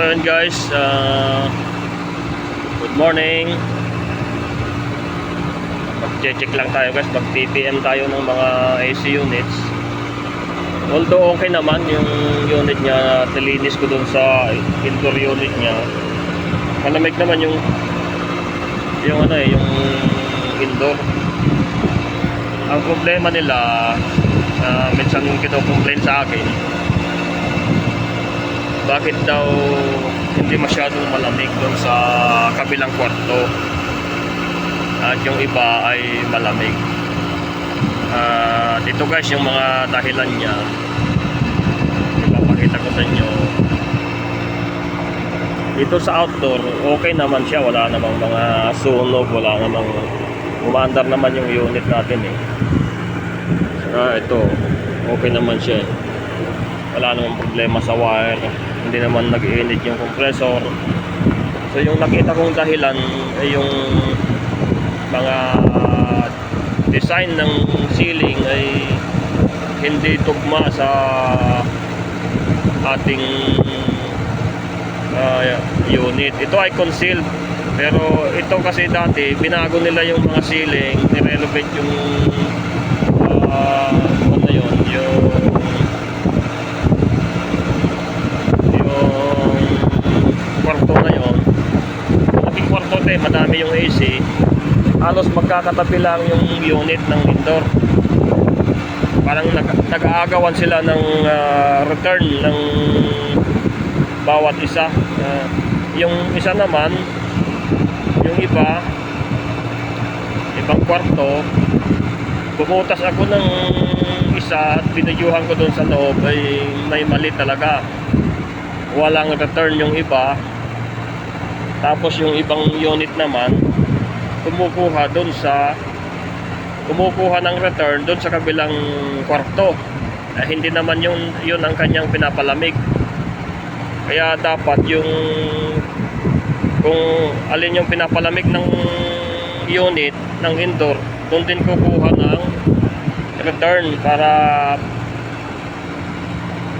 So yun guys, uh, good morning. Mag-check lang tayo guys, mag-PPM tayo ng mga AC units. Although okay naman yung unit niya, tilinis ko dun sa indoor unit niya. Malamig naman yung yung ano eh, yung indoor. Ang problema nila, uh, minsan kino-complain sa akin, bakit daw hindi masyadong malamig doon sa kabilang kwarto? At yung iba ay malamig. Ah, dito guys yung mga dahilan niya. Ipapakita ko sa inyo. Dito sa outdoor okay naman siya. Wala namang mga sunog wala namang umaandar naman yung unit natin eh. Ah, ito okay naman siya eh wala namang problema sa wire. Hindi naman nag-init yung compressor. So yung nakita kong dahilan ay yung mga design ng ceiling ay hindi tugma sa ating ah, unit. Ito ay concealed. Pero ito kasi dati binago nila yung mga ceiling nirenovate yung ah, ano na yun yung yung kwarto na yon malaking kwarto madami yung AC halos magkakatabi lang yung unit ng indoor. Parang nag nag-aagawan sila ng ah, return ng bawat isa. Ah, yung isa naman yung iba ibang kwarto bumutas ako ng isa at binayuhan ko doon sa loob ay may mali talaga. Walang return yung iba tapos yung ibang unit naman kumukuha doon sa kumukuha ng return doon sa kabilang kwarto. Eh, hindi naman yun, yun ang kanyang pinapalamig. Kaya dapat yung kung alin yung pinapalamig ng unit ng indoor doon din kukuha ng return para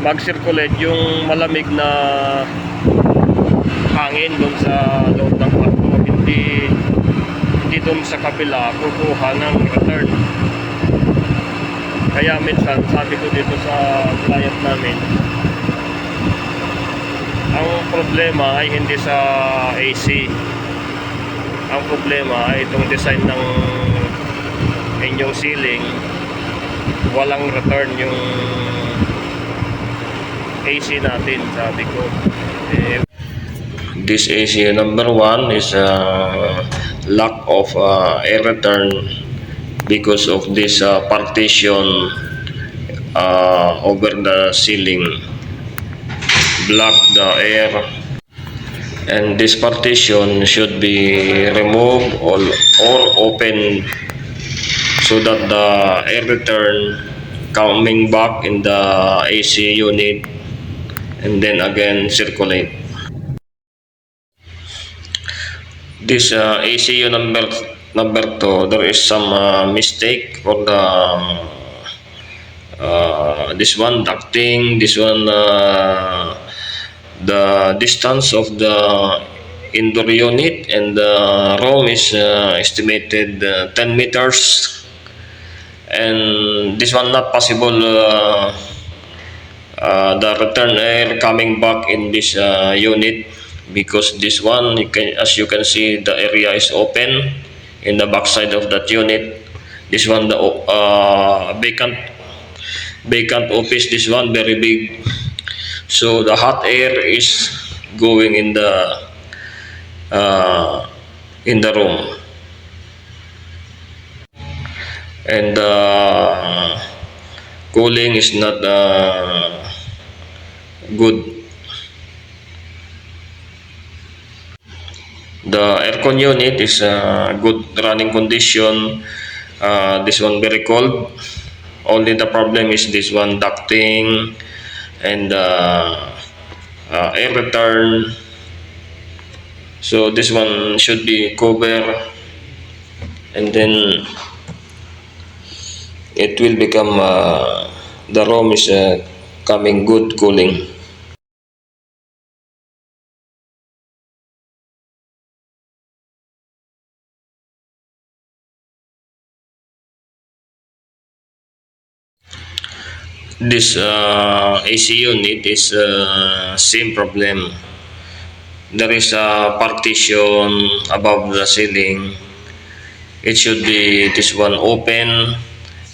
mag-circulate yung malamig na hangin doon sa loob ng kwarto hindi hindi doon sa kabila kukuha ng return. Kaya minsan sabi ko dito sa client namin ang problema ay hindi sa AC ang problema ay itong design ng inyong ceiling walang return yung AC natin sabi ko. Eh, this AC number one is uh, lack of uh, air return because of this uh, partition uh, over the ceiling block the air and this partition should be removed or, or open so that the air return coming back in the AC unit and then again circulate. This uh, ACU number number two, there is some uh, mistake for the uh, this one ducting, this one uh, the distance of the indoor unit and the room is uh, estimated uh, 10 meters. And this one not possible uh, uh, the return air coming back in this uh, unit because this one you can, as you can see the area is open in the back side of that unit. This one the uh, vacant vacant office this one very big. So the hot air is going in the uh, in the room. And uh, cooling is not uh, good the aircon unit is uh, good running condition. Uh, this one very cold. Only the problem is this one ducting and uh, uh, air return. So this one should be covered and then it will become uh, the room is uh, coming good cooling this uh, AC unit is uh, same problem. There is a partition above the ceiling. It should be this one open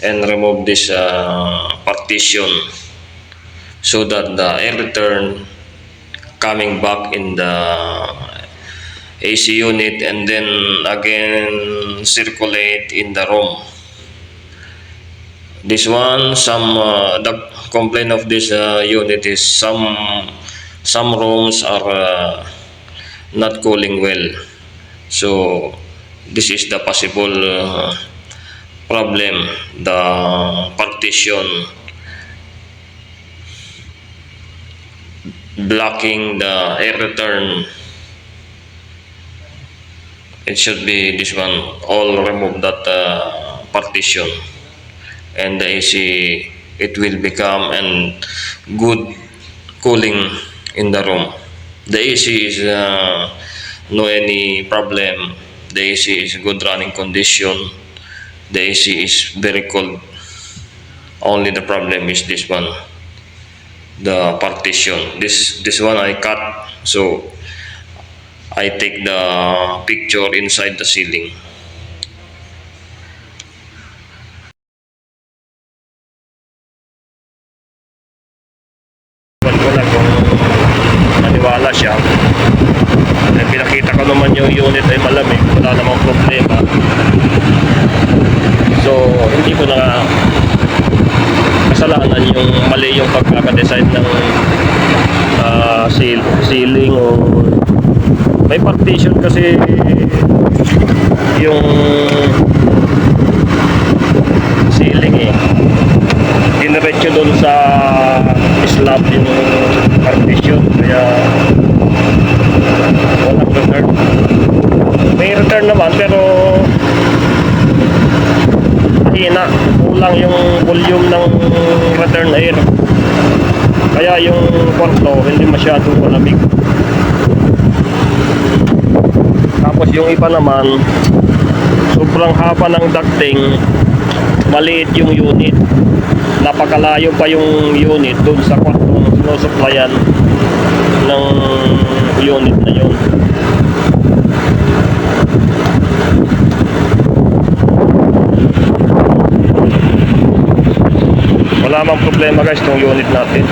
and remove this uh, partition so that the air return coming back in the AC unit and then again circulate in the room. This one, some uh, the complaint of this uh, unit is some some rooms are uh, not cooling well. So this is the possible uh, problem. The partition blocking the air return. It should be this one. All remove that uh, partition and the AC it will become and good cooling in the room. The AC is uh, no any problem. The AC is good running condition. The AC is very cold. Only the problem is this one, the partition. This this one I cut so I take the picture inside the ceiling. Iwan ko na kung naniwala siya. Eh, pinakita ko naman yung unit ay malamig. Wala namang problema. So, hindi ko na kasalanan yung mali yung pagkakadesign ng ah, seal, ceiling o may partition kasi yung ceiling eh diniretso doon sa slab yung partition kaya walang return may return naman pero mahina kulang yung volume ng return air kaya yung kwarto hindi masyado malamig. Tapos yung iba naman sobrang haba ng ducting maliit yung unit. Napakalayo pa yung unit doon sa kwartong sinusuplayan ng unit na yun wala mang problema guys itong unit natin